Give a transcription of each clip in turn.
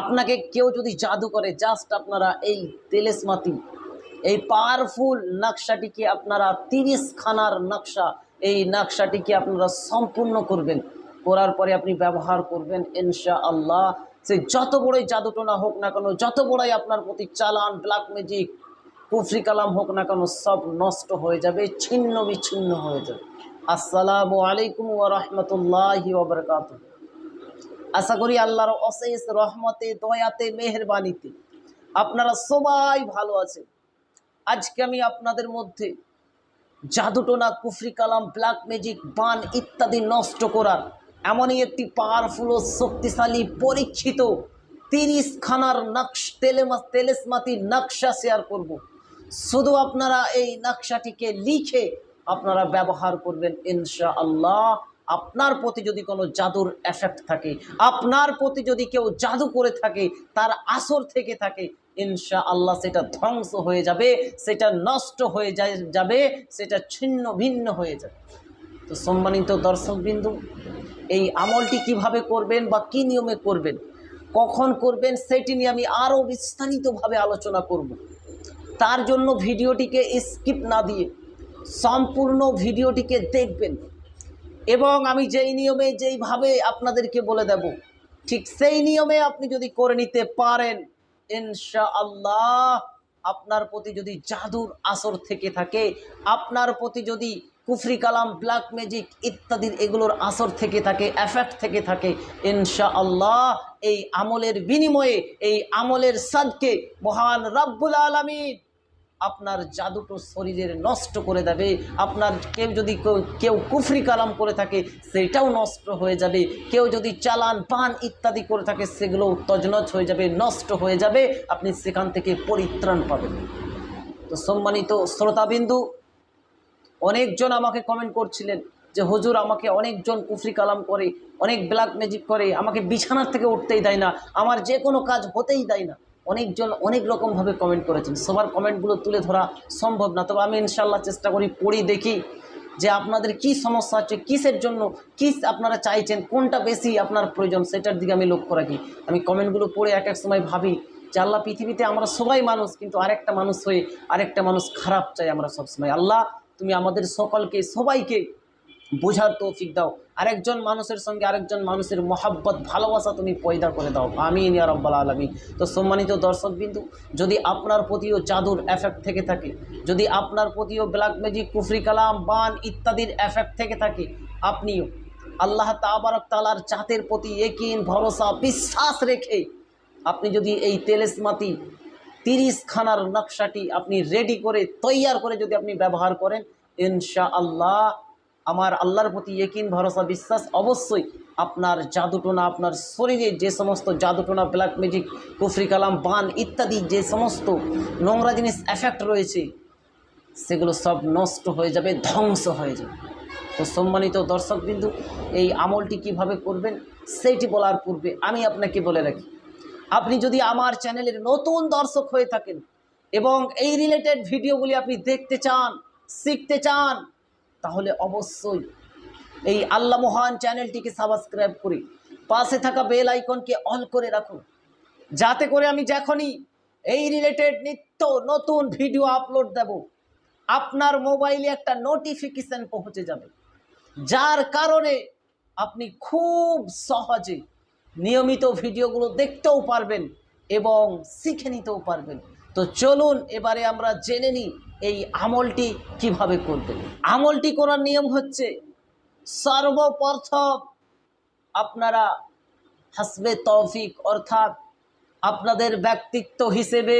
আপনাকে কেউ যদি জাদু করে জাস্ট আপনারা এই তেলেসমাতি, এই পাওয়ারফুল নকশাটিকে আপনারা তিরিশ খানার নকশা, এই নকশাটিকে আপনারা সম্পূর্ণ করবেন। করার পরে আপনি ব্যবহার করবেন ইনশা আল্লাহ সে যত বড়ই জাদুটোনা হোক না কেন, যত বড়ই আপনার প্রতি চালান ব্ল্যাক ম্যাজিক কুফরি কালাম হোক না কেন, সব নষ্ট হয়ে যাবে, ছিন্ন বিচ্ছিন্ন হয়ে যাবে। আসসালামু আলাইকুম ওয়া রাহমাতুল্লাহি ওয়া বারাকাতুহু। আশা করি আল্লাহর অশেষ রহমতে, দয়াতে, মেহেরবানিতে আপনারা সবাই ভালো আছেন আজকে আমি আপনাদের মধ্যে জাদুটোনা, কুফরি কালাম ব্ল্যাক ম্যাজিক বান ইত্যাদি নষ্ট করার এমনই একটি পাওয়ারফুল ও শক্তিশালী, পরীক্ষিত তিরিশ খানার নকশ, তেলেমা, তেলেসমাতি নকশা শেয়ার করব। শুধু আপনারা এই নকশাটিকে লিখে আপনারা ব্যবহার করবেন ইনশা আল্লাহ আপনার প্রতি যদি কোনো জাদুর এফেক্ট থাকে, আপনার প্রতি যদি কেউ জাদু করে থাকে, তার আসর থেকে থাকে ইনশা আল্লাহ সেটা ধ্বংস হয়ে যাবে, সেটা নষ্ট হয়ে যাবে, সেটা ছিন্ন ভিন্ন হয়ে যাবে। তো সম্মানিত দর্শকবিন্দু, এই আমলটি কীভাবে করবেন বা কি নিয়মে করবেন, কখন করবেন, সেটি নিয়ে আমি আরও বিস্তারিতভাবে আলোচনা করব। তার জন্য ভিডিওটিকে স্কিপ না দিয়ে সম্পূর্ণ ভিডিওটিকে দেখবেন। এবং আমি যেই নিয়মে, যেইভাবে আপনাদেরকে বলে দেব, ঠিক সেই নিয়মে আপনি যদি করে নিতে পারেন ইনশা আল্লাহ আপনার প্রতি যদি জাদুর আসর থেকে থাকে, আপনার প্রতি যদি কুফরি কালাম, ব্ল্যাক ম্যাজিক ইত্যাদির এগুলোর আসর থেকে থাকে, এফেক্ট থেকে থাকে ইনশা আল্লাহ এই আমলের বিনিময়ে, এই আমলের সাদকে মহান রাব্বুল আলমিন আপনার জাদুটো শরীরের নষ্ট করে দেবে। আপনার কেউ যদি কেউ- কুফরি কালাম করে থাকে সেটাও নষ্ট হয়ে যাবে। কেউ যদি চালান পান ইত্যাদি করে থাকে, সেগুলোও তজনজ হয়ে যাবে, নষ্ট হয়ে যাবে। আপনি সেখান থেকে পরিত্রাণ পাবেন। তো সম্মানিত শ্রোতাবিন্দু, অনেকজন আমাকে কমেন্ট করছিলেন যে, হুজুর, আমাকে অনেকজন কুফরি কালাম করে, অনেক ব্ল্যাক ম্যাজিক করে, আমাকে বিছানার থেকে উঠতেই দেয় না। আমার যে কোনো কাজ হতেই দেয় না। অনেকজন অনেক রকমভাবে কমেন্ট করেছেন। সবার কমেন্টগুলো তুলে ধরা সম্ভব না। তবে আমি ইনশাল্লাহ চেষ্টা করি, পড়ি, দেখি যে আপনাদের কি সমস্যা হচ্ছে, কিসের জন্য, কি আপনারা চাইছেন, কোনটা বেশি আপনার প্রয়োজন, সেটার দিকে আমি লক্ষ্য রাখি। আমি কমেন্টগুলো পড়ে এক এক সময় ভাবি যে আল্লাহ পৃথিবীতে আমরা সবাই মানুষ, কিন্তু আরেকটা মানুষ হয়ে আরেকটা মানুষ খারাপ চাই আমরা সবসময়। আল্লাহ, তুমি আমাদের সকলকে, সবাইকে বোঝার তৌফিক দাও। আরেকজন মানুষের সঙ্গে আরেকজন মানুষের মহাব্বত, ভালোবাসা তুমি পয়দা করে দাও। আমি ইয়া রব্বাল আলমী তো সম্মানিত দর্শকবিন্দু যদি আপনার প্রতিও জাদুর এফেক্ট থেকে থাকে, যদি আপনার প্রতিও ব্ল্যাক ম্যাজিক কুফরি কালাম, বান ইত্যাদির এফেক্ট থেকে থাকে, আপনিও আল্লাহ তাবারক তালার চাঁদের প্রতি একিন ভরসা, বিশ্বাস রেখে আপনি যদি এই তেলেসমাতি তিরিশ খানার নকশাটি আপনি রেডি করে, তৈয়ার করে যদি আপনি ব্যবহার করেন ইনশা আল্লাহ আমার আল্লাহর প্রতি একিন ভরসা, বিশ্বাস অবশ্যই আপনার জাদুটোনা, আপনার শরীরে যে সমস্ত জাদুটোনা ব্ল্যাক ম্যাজিক কুফরি কালাম, বান ইত্যাদি যে সমস্ত নোংরা জিনিস এফেক্ট রয়েছে, সেগুলো সব নষ্ট হয়ে যাবে, ধ্বংস হয়ে যাবে। তো সম্মানিত দর্শকবিন্দু এই আমলটি কীভাবে করবেন, সেইটি বলার পূর্বে আমি আপনাকে বলে রাখি, আপনি যদি আমার চ্যানেলের নতুন দর্শক হয়ে থাকেন এবং এই রিলেটেড ভিডিওগুলি আপনি দেখতে চান, শিখতে চান তাহলে অবশ্যই এই আল্লাহ মহান চ্যানেলটিকে সাবস্ক্রাইব করে পাশে থাকা বেল আইকনকে অন করে রাখুন যাতে করে আমি যখনই এই রিলেটেড নিত্য নতুন ভিডিও আপলোড দেব, আপনার মোবাইলে একটা নোটিফিকেশান পৌঁছে যাবে। যার কারণে আপনি খুব সহজে নিয়মিত ভিডিওগুলো দেখতেও পারবেন এবং শিখে নিতেও পারবেন। তো চলুন, এবারে আমরা জেনে নিই এই আমলটি কীভাবে করবেন? আমলটি করার নিয়ম হচ্ছে সর্বপ্রথম আপনারা হাসবে তৌফিক, অর্থাৎ আপনাদের ব্যক্তিত্ব হিসেবে,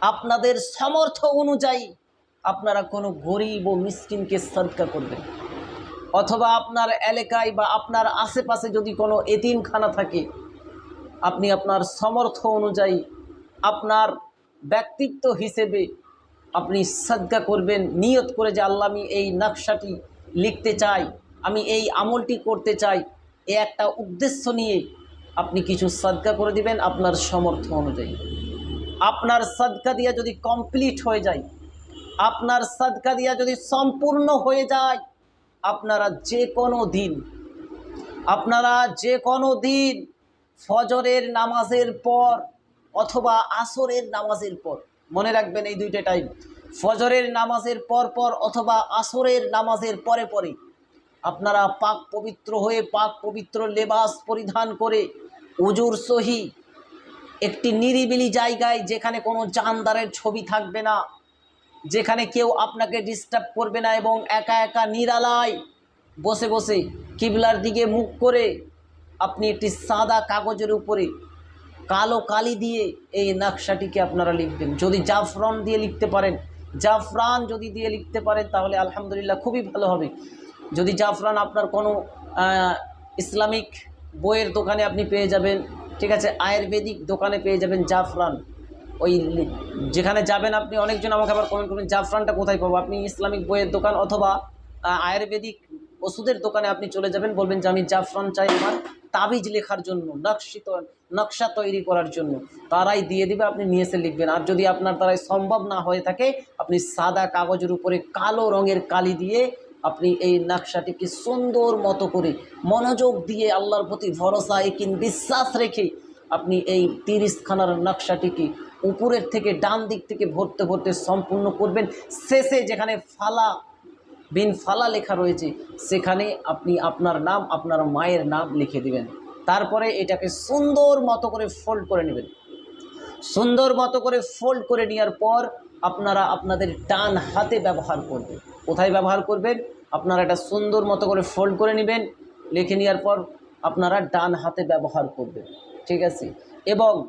আপনাদের সামর্থ্য অনুযায়ী আপনারা কোনো গরিব ও মিসকিনকে সদকা করবেন। অথবা আপনার এলাকায় বা আপনার আশেপাশে যদি কোনো এতিমখানা থাকে, আপনি আপনার সমর্থ অনুযায়ী আপনার ব্যক্তিত্ব হিসেবে আপনি সদ্গা করবেন, নিয়ত করে যে আল্লাহ আমি এই নকশাটি লিখতে চাই, আমি এই আমলটি করতে চাই, এ একটা উদ্দেশ্য নিয়ে আপনি কিছু সদ্গা করে দিবেন আপনার সমর্থ অনুযায়ী। আপনার সদকা দিয়া যদি কমপ্লিট হয়ে যায়, আপনার সদকা দিয়া যদি সম্পূর্ণ হয়ে যায়, আপনারা যে কোনো দিন, আপনারা যে কোনো দিন ফজরের নামাজের পর অথবা আসরের নামাজের পর মনে রাখবেন এই দুইটা টাইম ফজরের নামাজের পর পর অথবা আসরের নামাজের পরে পরে আপনারা পাক পবিত্র হয়ে পাক পবিত্র লেবাস পরিধান করে উজুর সহি একটি নিরিবিলি জায়গায় যেখানে কোনো জানদারের ছবি থাকবে না, যেখানে কেউ আপনাকে ডিস্টার্ব করবে না এবং একা একা নিরালায় বসে বসে কিবলার দিকে মুখ করে আপনি একটি সাদা কাগজের উপরে কালো কালি দিয়ে এই নকশাটিকে আপনারা লিখবেন। যদি জাফরান দিয়ে লিখতে পারেন, জাফরান যদি দিয়ে লিখতে পারেন, তাহলে আলহামদুলিল্লাহ খুবই ভালো হবে। যদি জাফরান আপনার কোনো ইসলামিক বইয়ের দোকানে আপনি পেয়ে যাবেন, ঠিক আছে, আয়ুর্বেদিক দোকানে পেয়ে যাবেন জাফরান। ওই যেখানে যাবেন আপনি অনেকজন আমাকে আবার কমেন্ট করবেন, জাফরানটা কোথায় পাবো? আপনি ইসলামিক বইয়ের দোকান অথবা আয়ুর্বেদিক ওষুধের দোকানে আপনি চলে যাবেন, বলবেন যে, আমি জাফরান চাই আমার। তাবিজ লেখার জন্য নকশিত নকশা তৈরি করার জন্য। তারাই দিয়ে দিবে, আপনি নিয়ে এসে লিখবেন। আর যদি আপনার তারাই সম্ভব না হয়ে থাকে, আপনি সাদা কাগজের উপরে কালো রঙের কালি দিয়ে আপনি এই নকশাটিকে সুন্দর মতো করে মনোযোগ দিয়ে আল্লাহর প্রতি ভরসা একিন বিশ্বাস রেখে আপনি এই তিরিশখানার নকশাটিকে উপরের থেকে ডান দিক থেকে ভরতে ভরতে সম্পূর্ণ করবেন। শেষে যেখানে ফালা বিন ফালা লেখা রয়েছে, সেখানে আপনি আপনার নাম, আপনার মায়ের নাম লিখে দিবেন। তারপরে এটাকে সুন্দর মতো করে ফোল্ড করে নেবেন। সুন্দর মতো করে ফোল্ড করে নেওয়ার পর আপনারা আপনাদের ডান হাতে ব্যবহার করবেন। কোথায় ব্যবহার করবেন? আপনারা এটা সুন্দর মতো করে ফোল্ড করে নেবেন। লিখে নেওয়ার পর আপনারা ডান হাতে ব্যবহার করবেন। ঠিক আছে? এবং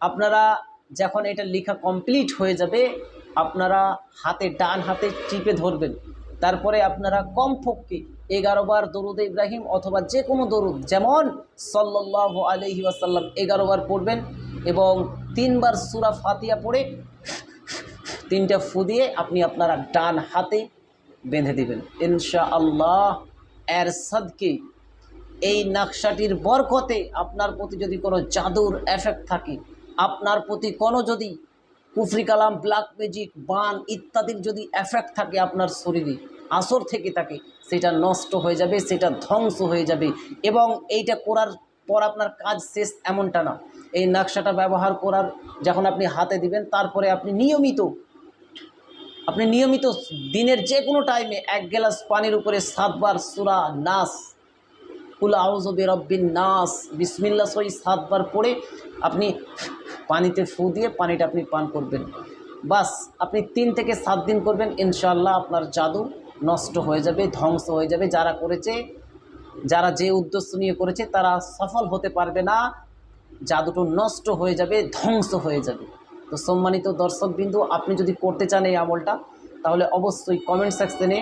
আপনারা যখন এটা লেখা কমপ্লিট হয়ে যাবে, আপনারা হাতে, ডান হাতে চিপে ধরবেন। তারপরে আপনারা কমপক্ষে এগারো বার দরুদ ইব্রাহিম অথবা যে কোনো দরুদ, যেমন সাল্লাহ আলহি আসাল্লাম এগারো বার পড়বেন এবং তিনবার সুরা ফাতিয়া পড়ে তিনটা ফু দিয়ে আপনি আপনারা ডান হাতে বেঁধে দিবেন। ইনশা আল্লাহ এর এই নকশাটির বরকতে আপনার প্রতি যদি কোনো জাদুর এফেক্ট থাকে, আপনার প্রতি কোনো যদি কুফরি কালাম ব্ল্যাক ম্যাজিক বান ইত্যাদির যদি এফেক্ট থাকে আপনার শরীরে, আসর থেকে থাকে, সেটা নষ্ট হয়ে যাবে, সেটা ধ্বংস হয়ে যাবে। এবং এইটা করার পর আপনার কাজ শেষ এমনটা না। এই নকশাটা ব্যবহার করার যখন আপনি হাতে দিবেন, তারপরে আপনি নিয়মিত আপনি নিয়মিত দিনের যে কোনো টাইমে এক গ্লাস পানির উপরে সাতবার সুরা নাস, কুল আউজবে রব্বিন নাস বিসমিল্লা সই সাতবার পড়ে আপনি পানিতে ফু দিয়ে পানিটা আপনি পান করবেন। বাস, আপনি তিন থেকে সাত দিন করবেন ইনশাল্লাহ আপনার জাদু নষ্ট হয়ে যাবে, ধ্বংস হয়ে যাবে। যারা করেছে, যারা যে উদ্দেশ্য নিয়ে করেছে, তারা সফল হতে পারবে না। জাদুটো নষ্ট হয়ে যাবে, ধ্বংস হয়ে যাবে। তো সম্মানিত দর্শকবিন্দু, আপনি যদি করতে চান এই আমলটা, তাহলে অবশ্যই কমেন্ট সেকশনে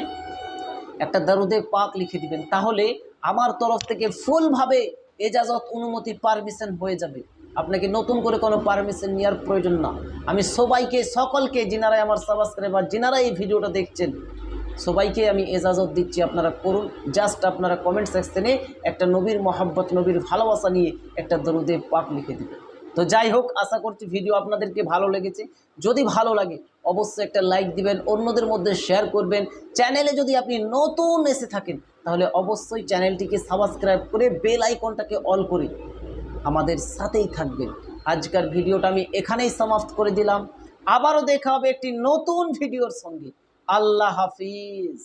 একটা দারুদে পাক লিখে দিবেন। তাহলে আমার তরফ থেকে ফুলভাবে এজাজত অনুমতি পারমিশন হয়ে যাবে। আপনাকে নতুন করে কোনো পারমিশন নেওয়ার প্রয়োজন না। আমি সবাইকে, সকলকে, যিনারাই আমার সাবস্ক্রাইবার যিনারা এই ভিডিওটা দেখছেন, সবাইকে আমি এজাজত দিচ্ছি, আপনারা করুন। জাস্ট আপনারা কমেন্ট সেকশনে একটা নবীর মহাব্বত, নবীর ভালোবাসা নিয়ে একটা দরুদে পাক লিখে দিবেন। তো যাই হোক, আশা করছি ভিডিও আপনাদেরকে ভালো লেগেছে। যদি ভালো লাগে, অবশ্যই একটা লাইক দিবেন, অন্যদের মধ্যে শেয়ার করবেন। চ্যানেলে যদি আপনি নতুন এসে থাকেন, তাহলে অবশ্যই চ্যানেলটিকে সাবস্ক্রাইব করে বেল আইকনটাকে অল করে আমাদের সাথেই থাকবেন। আজকের ভিডিওটা আমি এখানেই সমাপ্ত করে দিলাম। আবারও দেখা হবে একটি নতুন ভিডিওর সঙ্গে। আল্লাহ হাফিজ।